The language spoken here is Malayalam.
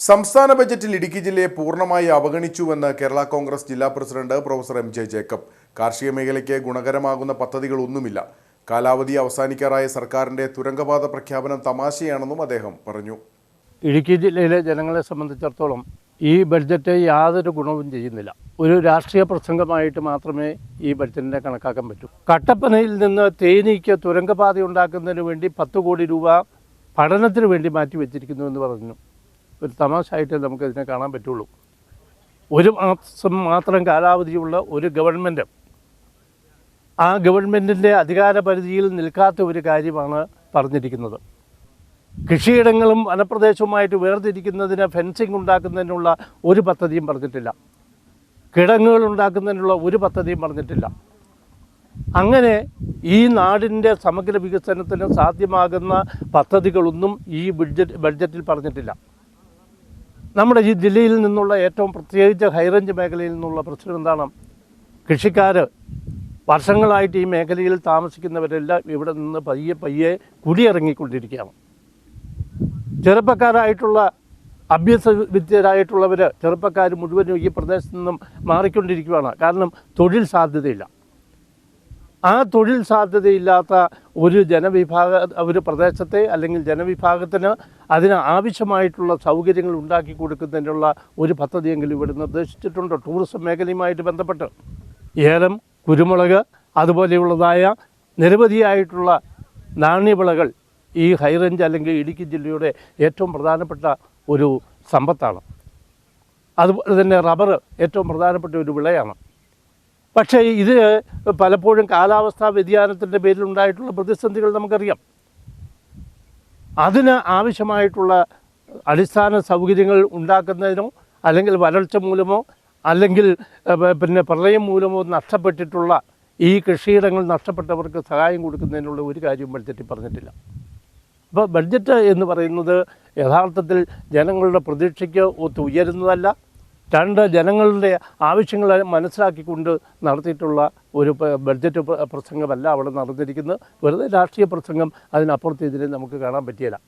സംസ്ഥാന ബജറ്റിൽ ഇടുക്കി ജില്ലയെ പൂർണമായി അവഗണിച്ചുവെന്ന് കേരള കോൺഗ്രസ് ജില്ലാ president professor M J Jacob. കാർഷിക മേഖലയ്ക്ക് ഗുണകരമാകുന്ന പദ്ധതികളൊന്നുമില്ല. കാലാവധി അവസാനിക്കാറായ സർക്കാരിന്റെ തുരങ്കപാത പ്രഖ്യാപനം തമാശയാണെന്നും അദ്ദേഹം പറഞ്ഞു. ഇടുക്കി ജില്ലയിലെ ജനങ്ങളെ സംബന്ധിച്ചിടത്തോളം ഈ ബഡ്ജറ്റ് യാതൊരു ഗുണവും ചെയ്യുന്നില്ല. ഒരു രാഷ്ട്രീയ പ്രസംഗമായിട്ട് മാത്രമേ ഈ ബഡ്ജറ്റിനെ കണക്കാക്കാൻ പറ്റൂ. കട്ടപ്പനയിൽ നിന്ന് തേനിക്ക് തുരങ്കപാത ഉണ്ടാക്കുന്നതിന് വേണ്ടി പത്ത് കോടി രൂപ പഠനത്തിന് വേണ്ടി മാറ്റി വെച്ചിരിക്കുന്നു എന്ന് പറഞ്ഞു. ഒരു തമാശയായിട്ട് നമുക്കതിനെ കാണാൻ പറ്റുള്ളൂ. ഒരു മാസം മാത്രം കാലാവധിയുള്ള ഒരു ഗവൺമെന്റ് ആ ഗവൺമെന്റിന്റെ അധികാര പരിധിയിൽ നിൽക്കാത്ത ഒരു കാര്യമാണ് പറഞ്ഞിരിക്കുന്നത്. കൃഷിയിടങ്ങളും വനപ്രദേശവുമായിട്ട് വേർതിരിക്കുന്നതിന് ഫെൻസിങ് ഉണ്ടാക്കുന്നതിനുള്ള ഒരു പദ്ധതിയും പറഞ്ഞിട്ടില്ല. കിടങ്ങുകൾ ഉണ്ടാക്കുന്നതിനുള്ള ഒരു പദ്ധതിയും പറഞ്ഞിട്ടില്ല. അങ്ങനെ ഈ നാടിന്റെ സമഗ്ര വികസനത്തിന് സാധ്യമാകുന്ന പദ്ധതികളൊന്നും ഈ ബഡ്ജറ്റ് ബഡ്ജറ്റിൽ പറഞ്ഞിട്ടില്ല. നമ്മുടെ ഈ ജില്ലയിൽ നിന്നുള്ള ഏറ്റവും പ്രത്യേകിച്ച് ഹൈറേഞ്ച് മേഖലയിൽ നിന്നുള്ള പ്രശ്നം എന്താണ്? കൃഷിക്കാർ വർഷങ്ങളായിട്ട് ഈ മേഖലയിൽ താമസിക്കുന്നവരെല്ലാം ഇവിടെ നിന്ന് പയ്യെ പയ്യെ കുടിയിറങ്ങിക്കൊണ്ടിരിക്കുകയാണ്. ചെറുപ്പക്കാരായിട്ടുള്ള അഭ്യസ വിദ്യരായിട്ടുള്ളവർ ചെറുപ്പക്കാർ മുഴുവനും ഈ പ്രദേശത്ത് നിന്നും മാറിക്കൊണ്ടിരിക്കുകയാണ് കാരണം തൊഴിൽ സാധ്യതയില്ല. ആ തൊഴിൽ സാധ്യതയില്ലാത്ത ഒരു ജനവിഭാഗ ഒരു പ്രദേശത്തെ അല്ലെങ്കിൽ ജനവിഭാഗത്തിന് അതിന് ആവശ്യമായിട്ടുള്ള സൗകര്യങ്ങൾ ഉണ്ടാക്കി കൊടുക്കുന്നതിനുള്ള ഒരു പദ്ധതിയെങ്കിലും ഇവിടെ നിർദ്ദേശിച്ചിട്ടുണ്ട് ടൂറിസം മേഖലയുമായിട്ട് ബന്ധപ്പെട്ട്. ഏലം കുരുമുളക് അതുപോലെയുള്ളതായ നിരവധിയായിട്ടുള്ള നാണ്യവിളകൾ ഈ ഹൈറേഞ്ച് അല്ലെങ്കിൽ ഇടുക്കി ജില്ലയുടെ ഏറ്റവും പ്രധാനപ്പെട്ട ഒരു സമ്പത്താണ്. അതുപോലെ തന്നെ റബ്ബർ ഏറ്റവും പ്രധാനപ്പെട്ട ഒരു വിളയാണ്. പക്ഷേ ഇത് പലപ്പോഴും കാലാവസ്ഥാ വ്യതിയാനത്തിന്റെ പേരിൽ ഉണ്ടായിട്ടുള്ള പ്രതിസന്ധികൾ നമുക്കറിയാം. അതിന് ആവശ്യമായിട്ടുള്ള അടിസ്ഥാന സൗകര്യങ്ങൾ ഉണ്ടാക്കുന്നതിനോ അല്ലെങ്കിൽ വരൾച്ച മൂലമോ അല്ലെങ്കിൽ പിന്നെ പ്രളയം മൂലമോ നഷ്ടപ്പെട്ടിട്ടുള്ള ഈ കൃഷിയിടങ്ങൾ നഷ്ടപ്പെട്ടവർക്ക് സഹായം കൊടുക്കുന്നതിനുള്ള ഒരു കാര്യവും ബഡ്ജറ്റിൽ പറഞ്ഞിട്ടില്ല. അപ്പോൾ ബഡ്ജറ്റ് എന്ന് പറയുന്നത് യഥാർത്ഥത്തിൽ ജനങ്ങളുടെ പ്രതീക്ഷയ്ക്ക് ഒത്തു ഉയരുന്നതല്ല രണ്ട് ജനങ്ങളുടെ ആവശ്യങ്ങൾ മനസ്സിലാക്കിക്കൊണ്ട് നടത്തിയിട്ടുള്ള ഒരു ബഡ്ജറ്റ് പ്രസംഗമല്ല അവിടെ നടന്നിരിക്കുന്നത്. വെറുതെ രാഷ്ട്രീയ പ്രസംഗം അതിനപ്പുറത്ത് ഇതിനെ നമുക്ക് കാണാൻ പറ്റിയില്ല.